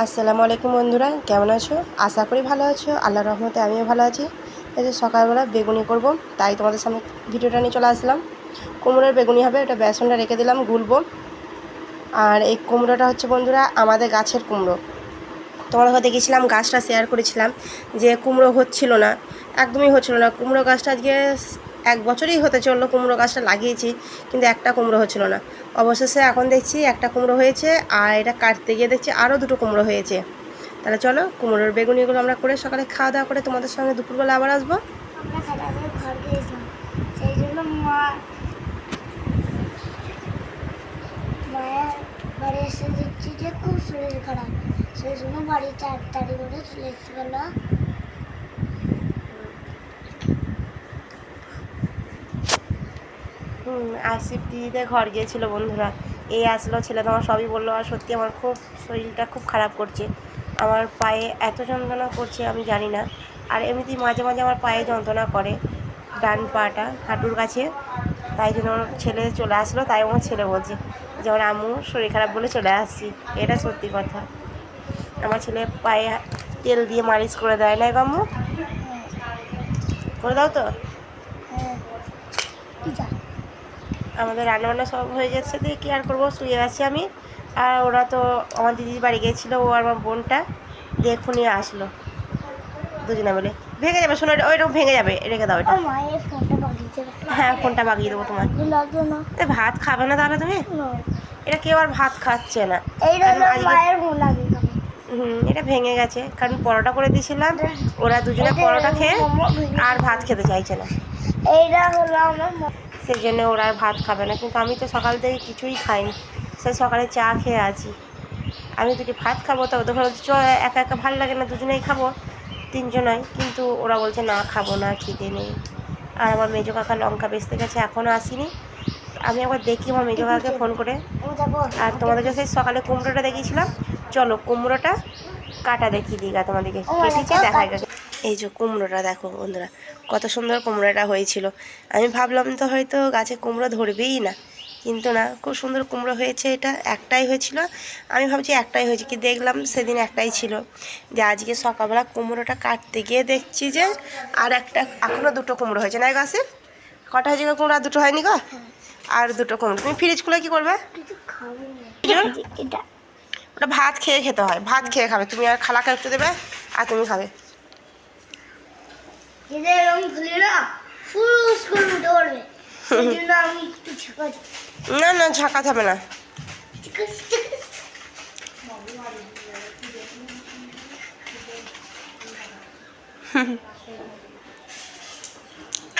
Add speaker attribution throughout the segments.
Speaker 1: আসসালামু আলাইকুম বন্ধুরা, কেমন আছো? আশা করি ভালো আছো। আল্লাহ রহমতে আমিও ভালো আছি। এই যে সকালবেলা বেগুনি করব, তাই তোমাদের সামনে ভিডিওটা নিয়ে চলে আসলাম। কুমড়োর বেগুনি হবে, ওটা বেসনটা রেখে দিলাম, গুলবো। আর এই কুমড়োটা হচ্ছে বন্ধুরা, আমাদের গাছের কুমড়ো। তোমাদের সাথে দেখেছিলাম, গাছটা শেয়ার করেছিলাম যে কুমড়ো হচ্ছিল না। একদমই হচ্ছিল না। কুমড়ো গাছটা আজকে এক বছরই হতে চলল, কুমড়ো গাছটা লাগিয়েছি, কিন্তু একটা কুমড়ো হচ্ছিল না। অবশেষে এখন দেখছি একটা কুমড়ো হয়েছে, আর এটা কাটতে গিয়ে দেখছি আরও দুটো কুমড়ো হয়েছে। তাহলে চলো, কুমড়োর বেগুনিগুলো আমরা করে সকালে খাওয়া দাওয়া করে তোমাদের সঙ্গে দুপুরবেলা আবার আসব।
Speaker 2: খুব শরীর খারাপ, সেই জন্য বাড়ি তাড়াতাড়ি করে চলে এসেছিল
Speaker 1: আসিফ দিদিদের ঘর গিয়েছিল বন্ধুরা। এই আসলো ছেলে তোমার সবই বলল আর সত্যি আমার খুব শরীরটা খুব খারাপ করছে। আমার পায়ে এত যন্ত্রণা করছে আমি জানি না। আর এমনিতেই মাঝে মাঝে আমার পায়ে যন্ত্রণা করে ডান পাটা হাঁটুর কাছে। তাই জন্য আমার ছেলে চলে আসলো তাই আমার ছেলে বলছে যে আমার আম্মু শরীর খারাপ বলে চলে আসছি। এটা সত্যি কথা। আমার ছেলে পায়ে তেল দিয়ে মালিশ করে দেয় না আম্মু? করে দাও তো।
Speaker 2: হ্যাঁ।
Speaker 1: আমাদের রান্নাবান্না সব হয়ে যাচ্ছে দিয়ে কী আর করব? শুয়ে আছি আমি। আর ওরা তো আমার দিদির বাড়ি গিয়েছিল ও আর আমার বোনটা। দিয়ে এক্ষুনি আসলো। দুজনে মিলে। ভেঙে যাবে শোনো ওই রকম ভেঙে যাবে। রেখে দাও এটা।
Speaker 2: ও মায়ের ফোনটা বাগিয়েছে
Speaker 1: হ্যাঁ ফোনটা বাগিয়ে দেবো তোমার ভাত খাবে না তাহলে তুমি? এটা কেউ আর ভাত খাচ্ছে না। হুম এটা ভেঙে গেছে। কারণ পরোটা করে দিয়েছিলাম। ওরা দুজনে পরোটা খেয়ে আর ভাত খেতে চাইছে না।
Speaker 2: এইটা হলো আমার
Speaker 1: সেই জন্য ওরা আর ভাত খাবে না। কিন্তু আমি তো সকাল থেকে কিছুই খাইনি। সে সকালে চা খেয়ে আছি। আমি দুটি ভাত খাব তো ওদের চ একা একা ভালো লাগে না দুজনেই খাব। তিনজনাই। কিন্তু ওরা বলছে না খাব না খিদে নেই। আর আমার মেজো কাকা লঙ্কা বেচতে গেছে এখনও আসেনি। আমি একবার দেখি আমার মেজো কাকাকে ফোন করে। আর তোমাদেরকে সেই সকালে কুমড়োটা দেখিয়েছিলাম চলো কুমড়োটা কাটা দেখিয়ে দিই গা তোমাদেরকে কেটেছে দেখা গেছে? এই যে কুমড়োটা দেখো বন্ধুরা কত সুন্দর কুমড়োটা হয়েছিল। আমি ভাবলাম তো হয়তো গাছে কুমড়ো ধরবেই না কিন্তু না খুব সুন্দর কুমড়ো হয়েছে এটা একটাই হয়েছিল। আমি ভাবছি একটাই হয়েছে কি দেখলাম সেদিন একটাই ছিল। যে আজকে সকালবেলা কুমড়োটা কাটতে গিয়ে দেখছি যে আর একটা এখনও দুটো কুমড়ো হয়েছে না গাছে? কটা হয়েছে কুমড়ো আর দুটো হয়নি গো? আর দুটো কুমড়ো তুমি ফ্রিজ খুলে কী করবে? ওটা ভাত খেয়ে খেতে হয় ভাত খেয়ে খাবে তুমি আর খালাকে একটু দেবে আর তুমি খাবে।
Speaker 2: এটা এরকম খুলে না ফুস করে উঠে পড়বে সেই আমি একটু ছেঁকা
Speaker 1: না না ঝাঁকাতে হবে না।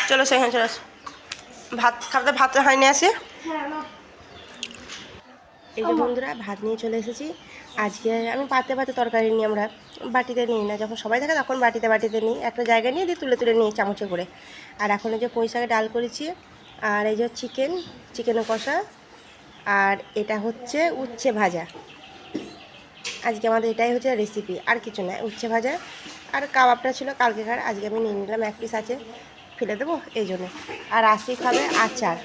Speaker 1: চলো সেখানে চলো। ভাত খাবে ভাত হয়নি আসে
Speaker 2: হ্যাঁ
Speaker 1: এই যে বন্ধুরা ভাত নিয়ে চলে এসেছি। আজকে আমি পাতে পাতে তরকারি নিই আমরা বাটিতে নিই না। যখন সবাই থাকে তখন বাটিতে বাটিতে নিই। একটা জায়গায় নিয়ে দিয়ে তুলে তুলে নিই চামচে করে। আর এখন এই যে পুঁই শাকের ডাল করেছি আর এই যে চিকেন চিকেনের কষা আর এটা হচ্ছে উচ্ছে ভাজা। আজকে আমাদের এটাই হচ্ছে রেসিপি আর কিছু না উচ্ছে ভাজা। আর কাবাবটা ছিল কালকেকার আজকে আমি নিয়ে নিলাম এক পিস আছে ফেলে দেবো এই জন্য। আর আসি খাবে আচার।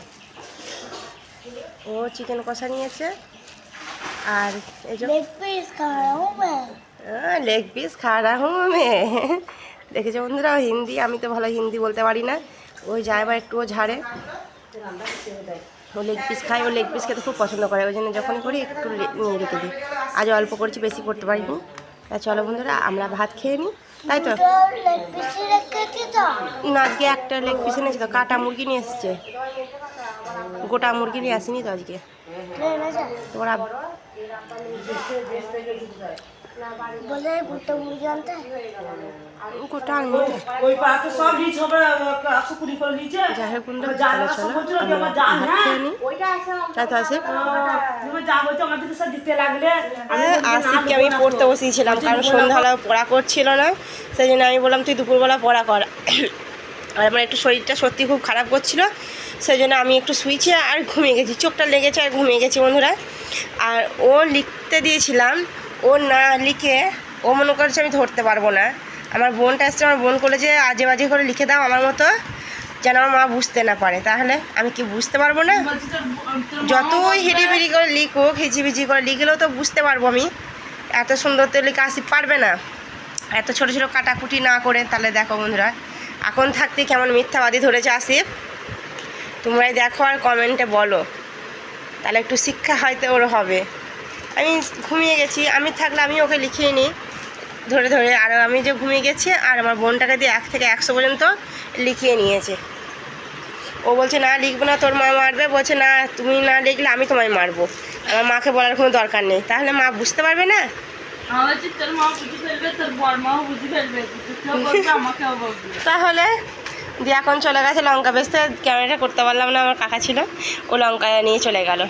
Speaker 1: ও চিকেন কষা নিয়েছে। আর এই
Speaker 2: লেগ পিস খাওয়া
Speaker 1: হুমে দেখেছ বন্ধুরা হিন্দি আমি তো ভালো হিন্দি বলতে পারি না। ওই যায় বা একটুও ঝাড়ে। ও লেগ পিস খায় ও লেগ পিস খেতে খুব পছন্দ করে। ওই জন্য যখনই করি একটু নিয়ে রেখে দিই। আজ অল্প করছি বেশি করতে পারিনি। তা চলো বন্ধুরা আমরা ভাত খেয়ে নিই। তাই তো? না আজকে একটা লেগ পিস এনেছি তো কাটা মুরগি নিয়ে এসছে। গোটা মুরগি নিয়ে আসিনি তো আজকে। তোমার
Speaker 2: বলে গোটা মুরগি আনতে?
Speaker 1: গোটা আনিনি তো।
Speaker 3: ওই পাকে সব লিচ হবে একশো কুড়ি করে লিচে
Speaker 1: যাই হোক বন্ধুরা তাহলে চলো। আমরা ভাত খেয়ে নিই তাই তো আসিফ
Speaker 3: তুমি যা বলছো আমাদের সব দিতে লাগলে আমি
Speaker 1: আসিফকে আমি পড়তে বসিয়েছিলাম কারণ সন্ধ্যাবেলা পড়া করছিল না সেই জন্য আমি বললাম তুই দুপুরবেলা পড়া কর। আর আমার একটু শরীরটা সত্যি খুব খারাপ করছিল সেই জন্য আমি একটু শুয়েছি আর ঘুমিয়ে গেছি চোখটা লেগেছে আর ঘুমিয়ে গেছি বন্ধুরা। আর ও লিখতে দিয়েছিলাম, ও না লিখে ও মনে করছে আমি ধরতে পারব না। আমার বোনটা এসছে, আমার বোন বলে যে, আজে বাজে করে লিখে দাও আমার মতো, যেন আমার মা বুঝতে না পারে। তাহলে আমি কি বুঝতে পারব না? যতই হিড়িবিড়ি করে লিখুক হিচিবিচি করে লিখলেও তো বুঝতে পারব আমি। এত সুন্দর তো লিখে আসি পারবে না। এত ছোট ছোট কাটাকুটি না করে, তাহলে দেখো বন্ধুরা, এখন থাকতে কেমন মিথ্যাবাদী ধরেছে আসিফ? তোমরাই দেখো আর কমেন্টে বলো। তাহলে একটু শিক্ষা হয়তো ওর হবে। আমি ঘুমিয়ে গেছি আমি থাকলে আমি ওকে লিখিয়ে নিই। ধরে ধরে আর আমি যে ঘুমিয়ে গেছি আর আমার বোনটাকে দিয়ে এক থেকে একশো পর্যন্ত লিখিয়ে নিয়েছে। ও বলছে না লিখব না তোর মা মারবে। বলছে না তুমি না লিখলে আমি তোমায় মারবো। আমার মাকে বলার কোনো দরকার নেই। তাহলে মা বুঝতে পারবে না? তাহলে দিয়ে এখন চলে গেছে, লঙ্কা বেচতে। ক্যামেরাটা করতে পারলাম না, আমার কাকা ছিল। ও লঙ্কা নিয়ে চলে গেল।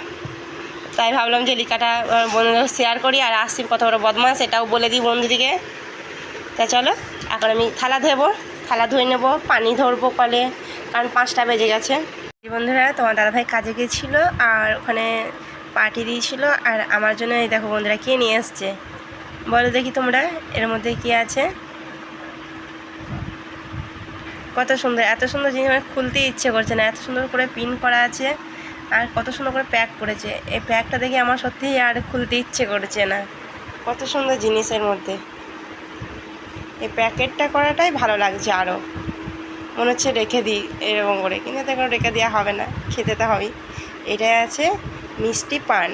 Speaker 1: তাই ভাবলাম যে লিকাটা বন্ধুদের শেয়ার করি আর আসছি কত বড় বদমাস এটাও বলে দিই বন্ধুদিকে। তা চলো, এখন আমি থালা ধোবো। থালা ধুয়ে নেব, পানি ধরবো কলে, কারণ পাঁচটা বেজে গেছে। বন্ধুরা, তোমার দাদাভাই কাজে গিয়েছিল আর ওখানে পার্টি দিয়েছিল। আর আমার জন্য এই দেখো বন্ধুরা, কে নিয়ে এসছে? বলো দেখি তোমরা, এর মধ্যে কি আছে? কত সুন্দর, এত সুন্দর জিনিস আমার খুলতে ইচ্ছে করছে না, এত সুন্দর করে পিন করা আছে আর কত সুন্দর করে প্যাক করেছে। এই প্যাকটা দেখে আমার সত্যিই আর খুলতে ইচ্ছে করছে না। কত সুন্দর জিনিসের মধ্যে। এই প্যাকেটটা করাটাই ভালো লাগছে আরও মনে হচ্ছে রেখে দিই এরকম করে, কিন্তু এতে করে রেখে দেওয়া হবে না, খেতে তো হবেই। এটাই আছে মিষ্টি পান।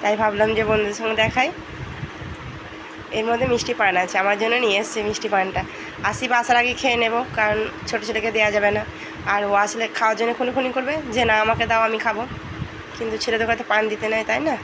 Speaker 1: তাই ভাবলাম যে বন্ধুদের সঙ্গে দেখাই। এর মধ্যে মিষ্টি পান আছে। আমার জন্য নিয়ে এসছে মিষ্টি পানটা। আসি বা আসার আগে খেয়ে নেব, কারণ ছোটো ছেলেকে দেওয়া যাবে না। আর ও আসলে খাওয়ার জন্য খুনি খুনি করবে যে, না, আমাকে দাও, আমি খাব। কিন্তু ছেলেদের হয়তো পান দিতে নেয়, তাই না?